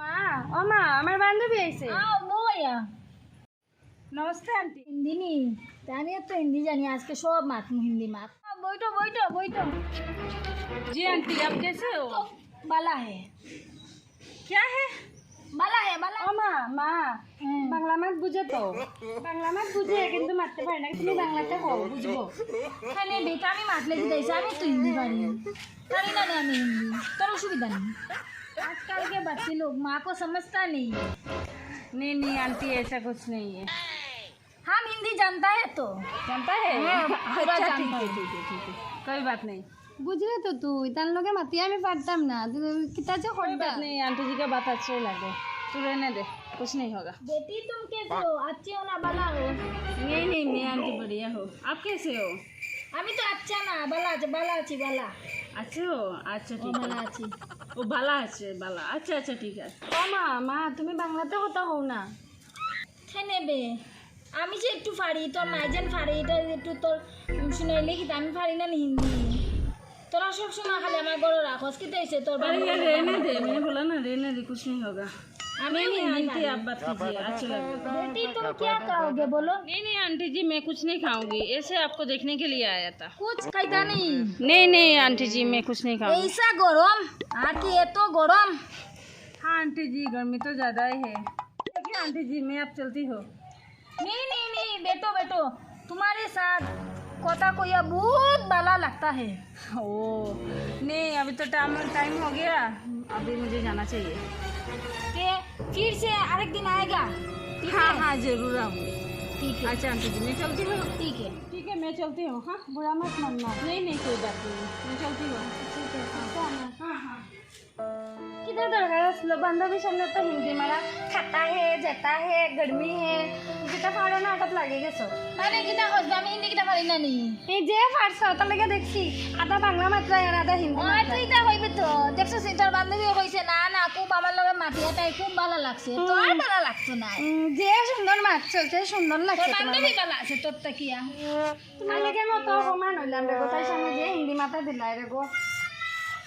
মা ও মা আমার বান্ধবী আইছে আও বইয়া নমস্তে আন্টি হিন্দি নি আমি তো হিন্দি জানি আজকে সব মাত হিন্দি মাত বইটো বইটো বইটো जी आंटी आप कैसे हो বালা হে क्या है বালা হে বালা ও মা মা হ্যাঁ। বাংলা মাছ বুঝে তো বাংলা মাছ বুঝে কিন্তু মারতে পারে না তুমি বাংলাতে কও বুঝবো খালি বেটা আমি মাতলে কি দিয়েছে আমি তো হিন্দি পারি পারি না রে আমি হিন্দি তোর অসুবিধা নেই आजकल के बच्चे लोग माँ को समझता नहीं है नहीं नहीं आंटी ऐसा कुछ नहीं है हम हिंदी जानता है तो जानता है हाँ, पूरा अच्छा जानता ठीक है हूँ। ठीक है ठीक है कोई बात नहीं বুঝলে তো তুই তার লগে মাতি আমি পারতাম না কিতা যে कोई করবা बात नहीं आंटी जी का बात अच्छे लगे तू रहने दे कुछ नहीं होगा बेटी तुम कैसे हो अच्छे हो ना बाला हो नहीं नहीं मैं आंटी बढ़िया हो आप कैसे हो আমি তো আচ্ছা না বালা আছে বালা আছি বালা। আছো? আচ্ছা ঠিক বালা আছি। ও বালা আছে বালা। আচ্ছা আচ্ছা ঠিক আছে। ও মা মা তুমি বাংলাতে কথা হও না। খেনেবে আমি যে একটু পারি তোর মাইজেন পারি এটা একটু তোর শুনে লিখি আমি পারি না হিন্দি। তোরা সব সময় খালি আমার গরো রাখস কি তোর বাড়ি রেনে দে মেয়ে বলা না রেনে দি কুছ নেই नहीं नहीं आंटी आप बात कीजिए अच्छा बेटी तुम क्या खाओगे? बोलो। नहीं नहीं आंटी जी मैं कुछ नहीं खाऊँगी। ऐसे आपको देखने के लिए आया था। कुछ खाता नहीं? नहीं नहीं आंटी जी मैं कुछ नहीं खाऊँगी। ऐसा गरम? आती है तो गरम। हाँ आंटी जी गर्मी तो ज़्यादा ही है आंटी जी मैं आप चलती हूँ। नहीं नहीं नहीं बैठो बैठो। तुम्हारे साथ कोता कोया बहुत बाला लगता है। ओ नहीं अभी तो टाइम टाइम हो गया। अभी मुझे जाना चाहिए। के फिर से आरेक दिन आएगा। ठीक हाँ है? हाँ ज़रूर आऊँगी। ठीक है। अच्छा आंटी जी मैं चलती हूँ। ठीक है। ठीक है मैं चलती हूँ। हाँ बुरा मत मानना। नहीं नहीं कोई बात नहीं। मैं चलती हूँ। ठीक है हाँ हाँ। কিতা দরকার আসলো বান্ধবীর সামনে তো হিন্দি মারা খাতা হে জেতা হে গরমি হে যেটা পারো না ওটা লাগে গেছো মানে কিটা হসবে আমি হিন্দি কিটা পারি না নি এই যে পারছ তার লাগে দেখছি আধা বাংলা মাত্রায় আর আধা হিন্দি ওই মাত্রায়। তুই তা হইবে তো দেখছ তোর বান্ধবী কইছে না না খুব আমার লগে মাটি হাতাই খুব ভালো লাগছে তোর ভালো লাগতো না যে সুন্দর মারছ সে সুন্দর লাগছে তোমার বান্ধবী ভালো আছে তোর তাকিয়া তোমার লাগে মতো অপমান হইলাম রে তাই সামনে যে হিন্দি মাথা দিলাই রে গো